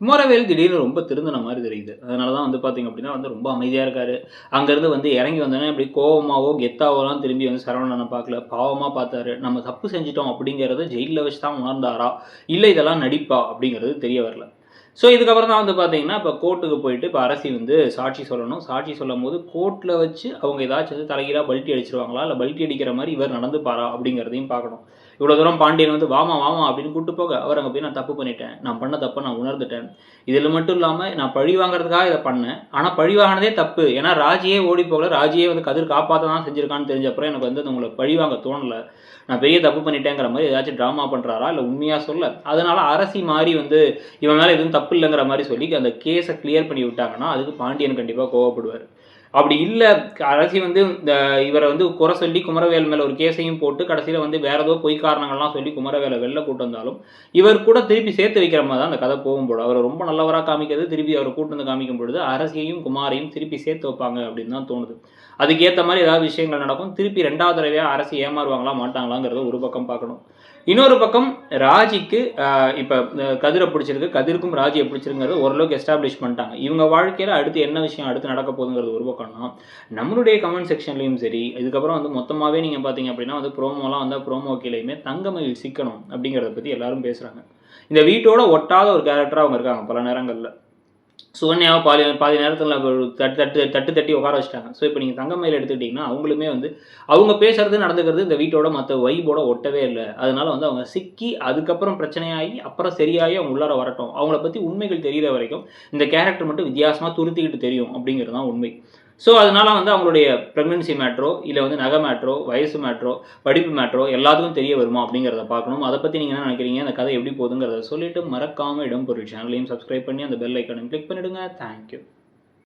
குமாரவேல் திடீர்னு ரொம்ப திருந்தின மாதிரி தெரியுது. அதனால தான் வந்து பார்த்தீங்க அப்படின்னா வந்து ரொம்ப அமைதியாக இருக்காரு. அங்கேருந்து வந்து இறங்கி வந்தோடனே அப்படி கோவமாவோ கெத்தாவோலாம் திரும்பி வந்து சரவணனை பார்க்கல. பாவமாக பார்த்தாரு. நம்ம தப்பு செஞ்சிட்டோம் அப்படிங்கிறத ஜெயிலில் வச்சு தான் உணர்ந்தாரா? இல்லை இதெல்லாம் நடிப்பா அப்படிங்கிறது தெரிய வரல. ஸோ இதுக்கப்புறம் தான் வந்து பார்த்தீங்கன்னா இப்போ கோர்ட்டுக்கு போயிட்டு இப்போ அரசி வந்து சாட்சி சொல்லணும். சாட்சி சொல்லும் போது கோர்ட்டில் வச்சு அவங்க ஏதாச்சும் வந்து தலைகீழாக பல்ட்டி அடிச்சிருவாங்களா? இல்லை பல்ட்டி அடிக்கிற மாதிரி இவர் நடந்துப்பாரா அப்படிங்கிறதையும் பார்க்கணும். இவ்வளோ தூரம் பாண்டியன் வந்து வாமா வாமா அப்படின்னு கூட்டு போக அவர் அங்கே போய் நான் தப்பு பண்ணிட்டேன். நான் பண்ண தப்பை நான் உணர்ந்துட்டேன். இதில் மட்டும் இல்லாமல் நான் பழி வாங்குறதுக்காக இதை பண்ணேன். ஆனால் பழி வாங்கினதே தப்பு. ஏன்னா ராஜியே ஓடி போகல. ராஜியே வந்து கதிர் காப்பாற்ற தான் செஞ்சிருக்கான்னு தெரிஞ்ச அப்புறம் எனக்கு வந்து உங்களை பழி வாங்க தோணலை. நான் பெரிய தப்பு பண்ணிட்டேங்கிற மாதிரி ஏதாச்சும் ட்ராமா பண்ணுறாரா இல்லை உண்மையாக சொல்ல. அதனால அரசி மாதிரி வந்து இவன் மேலே எதுவும் தப்பு இல்லைங்கிற மாதிரி சொல்லி அந்த கேஸை கிளியர் பண்ணி விட்டாங்கன்னா அதுக்கு பாண்டியன் கண்டிப்பாக கோவப்படுவார். அப்படி இல்லை அரசி வந்து இந்த இவரை வந்து குறை சொல்லி குமரவேல் மேலே ஒரு கேஸையும் போட்டு கடைசியில் வந்து வேற ஏதோ பொய் காரணங்கள்லாம் சொல்லி குமரவேலை வெளில கூட்டு வந்தாலும் இவர் கூட திருப்பி சேர்த்து வைக்கிற மாதிரி தான் அந்த கதை போகும்போது அவரை ரொம்ப நல்லவராக காமிக்கிறது திருப்பி அவரை கூட்டு வந்து காமிக்கும் பொழுது அரசியையும் குமாரையும் திருப்பி சேர்த்து வைப்பாங்க அப்படின்னு தான் தோணுது. அதுக்கேற்ற மாதிரி ஏதாவது விஷயங்கள் நடக்கும். திருப்பி ரெண்டாவது தடவையாக அரசு ஏமாறுவாங்களா மாட்டாங்களாங்கிறத ஒரு பக்கம் பார்க்கணும். இன்னொரு பக்கம் ராஜிக்கு இப்போ கதிரை பிடிச்சிருக்கு கதிருக்கும் ராஜியை பிடிச்சிருங்கிறது ஓரளவுக்கு எஸ்டாப்ளிஷ் பண்ணிட்டாங்க. இவங்க வாழ்க்கையில் அடுத்து என்ன விஷயம் அடுத்து நடக்க போகுதுங்கிறது ஒரு பக்கம்னா நம்மளுடைய கமெண்ட் செக்ஷன்லையும் சரி இதுக்கப்புறம் வந்து மொத்தமாகவே நீங்கள் பார்த்தீங்க அப்படின்னா வந்து ப்ரோமோலாம் வந்தால் ப்ரோமோ கீழேயுமே தங்கமயில் சிக்கணும் அப்படிங்கிறத பற்றி எல்லாரும் பேசுகிறாங்க இந்த வீட்டோட ஒட்டாத ஒரு கேரக்டராக அவங்க இருக்காங்க பல நேரங்களில். சுகன்யாவை பாதி பாதி நேரத்தில் தட்டு தட்டு தட்டு தட்டி உட்கார வச்சுட்டாங்க. ஸோ இப்போ நீங்கள் தங்கமயில் எடுத்துக்கிட்டிங்கன்னா அவங்களுமே வந்து அவங்க பேசுறது நடந்துக்கிறது இந்த வீட்டோட மற்ற வைபோட ஒட்டவே இல்லை. அதனால வந்து அவங்க சிக்கி அதுக்கப்புறம் பிரச்சனையாகி அப்புறம் சரியாகி அவங்க உள்ளார வரட்டும். அவங்கள பற்றி உண்மைகள் தெரிகிற வரைக்கும் இந்த கேரக்டர் மட்டும் வித்தியாசமாக துருத்திக்கிட்டு தெரியும் அப்படிங்கிறது தான் உண்மை. ஸோ அதனால வந்து அவங்களுடைய ப்ரெக்னன்சி மேட்ரோ இல்லை வந்து நகை மேட்ரோ வயசு மேட்ரோ படிப்பு மேட்ரோ எல்லாத்துக்கும் தெரிய வருமா அப்படிங்கிறத பார்க்கணும். அதை பற்றி நீங்கள் என்ன நினைக்கிறீங்க? அந்த கதை எப்படி போகுதுங்கிறத சொல்லிட்டு மறக்காமல் இடம் பொருள் சேனலையும் சப்ஸ்கிரைப் பண்ணி அந்த பெல் ஐக்கானையும் கிளிக் பண்ணிவிடுங்க தேங்க்யூ